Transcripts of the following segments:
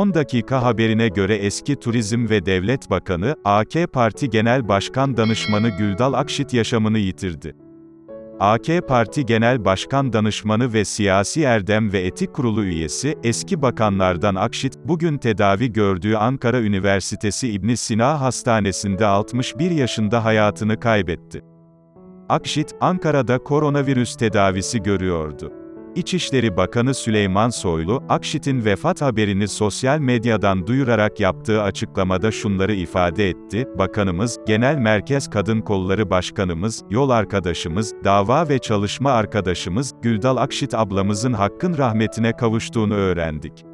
Son dakika haberine göre eski Turizm ve Devlet Bakanı, AK Parti Genel Başkan Danışmanı Güldal Akşit yaşamını yitirdi. AK Parti Genel Başkan Danışmanı ve Siyasi Erdem ve Etik Kurulu üyesi, eski bakanlardan Akşit, bugün tedavi gördüğü Ankara Üniversitesi İbn Sina Hastanesi'nde 61 yaşında hayatını kaybetti. Akşit, Ankara'da koronavirüs tedavisi görüyordu. İçişleri Bakanı Süleyman Soylu, Akşit'in vefat haberini sosyal medyadan duyurarak yaptığı açıklamada şunları ifade etti, Bakanımız, Genel Merkez Kadın Kolları Başkanımız, yol arkadaşımız, dava ve çalışma arkadaşımız, Güldal Akşit ablamızın hakkın rahmetine kavuştuğunu öğrendik.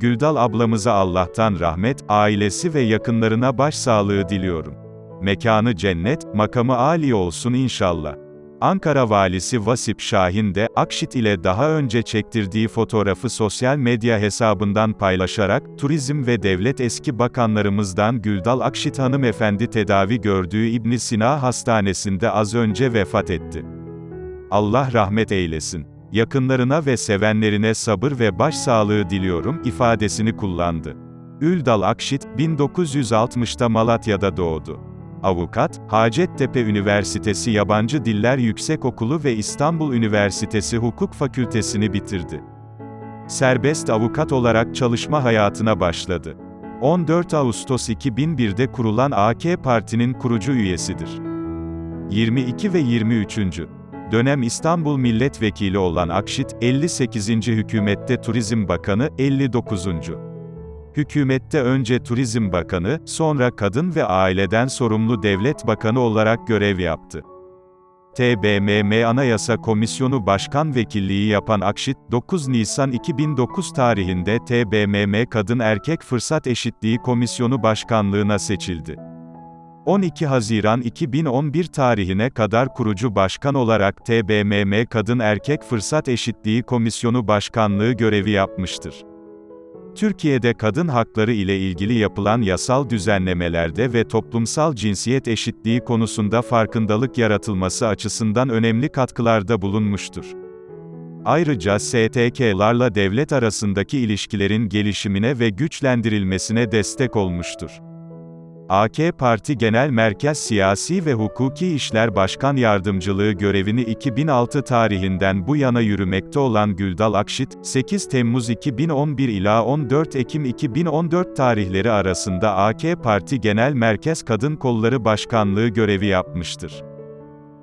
Güldal ablamıza Allah'tan rahmet, ailesi ve yakınlarına başsağlığı diliyorum. Mekanı cennet, makamı âli olsun inşallah. Ankara Valisi Vasip Şahin de, Akşit ile daha önce çektirdiği fotoğrafı sosyal medya hesabından paylaşarak, Turizm ve Devlet eski bakanlarımızdan Güldal Akşit hanımefendi tedavi gördüğü İbn Sina Hastanesi'nde az önce vefat etti. Allah rahmet eylesin. Yakınlarına ve sevenlerine sabır ve başsağlığı diliyorum, ifadesini kullandı. Üldal Akşit, 1960'ta Malatya'da doğdu. Avukat, Hacettepe Üniversitesi Yabancı Diller Yüksekokulu ve İstanbul Üniversitesi Hukuk Fakültesini bitirdi. Serbest avukat olarak çalışma hayatına başladı. 14 Ağustos 2001'de kurulan AK Parti'nin kurucu üyesidir. 22 ve 23. Dönem İstanbul Milletvekili olan Akşit, 58. Hükümette Turizm Bakanı, 59. Hükümette önce Turizm Bakanı, sonra Kadın ve Aileden Sorumlu Devlet Bakanı olarak görev yaptı. TBMM Anayasa Komisyonu Başkan Vekilliği yapan Akşit, 9 Nisan 2009 tarihinde TBMM Kadın Erkek Fırsat Eşitliği Komisyonu Başkanlığına seçildi. 12 Haziran 2011 tarihine kadar kurucu başkan olarak TBMM Kadın Erkek Fırsat Eşitliği Komisyonu Başkanlığı görevi yapmıştır. Türkiye'de kadın hakları ile ilgili yapılan yasal düzenlemelerde ve toplumsal cinsiyet eşitliği konusunda farkındalık yaratılması açısından önemli katkılarda bulunmuştur. Ayrıca STK'larla devlet arasındaki ilişkilerin gelişimine ve güçlendirilmesine destek olmuştur. AK Parti Genel Merkez Siyasi ve Hukuki İşler Başkan Yardımcılığı görevini 2006 tarihinden bu yana yürümekte olan Güldal Akşit, 8 Temmuz 2011 ila 14 Ekim 2014 tarihleri arasında AK Parti Genel Merkez Kadın Kolları Başkanlığı görevi yapmıştır.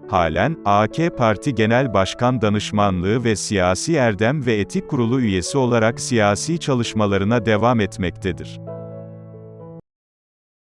Halen, AK Parti Genel Başkan Danışmanlığı ve Siyasi Erdem ve Etik Kurulu üyesi olarak siyasi çalışmalarına devam etmektedir.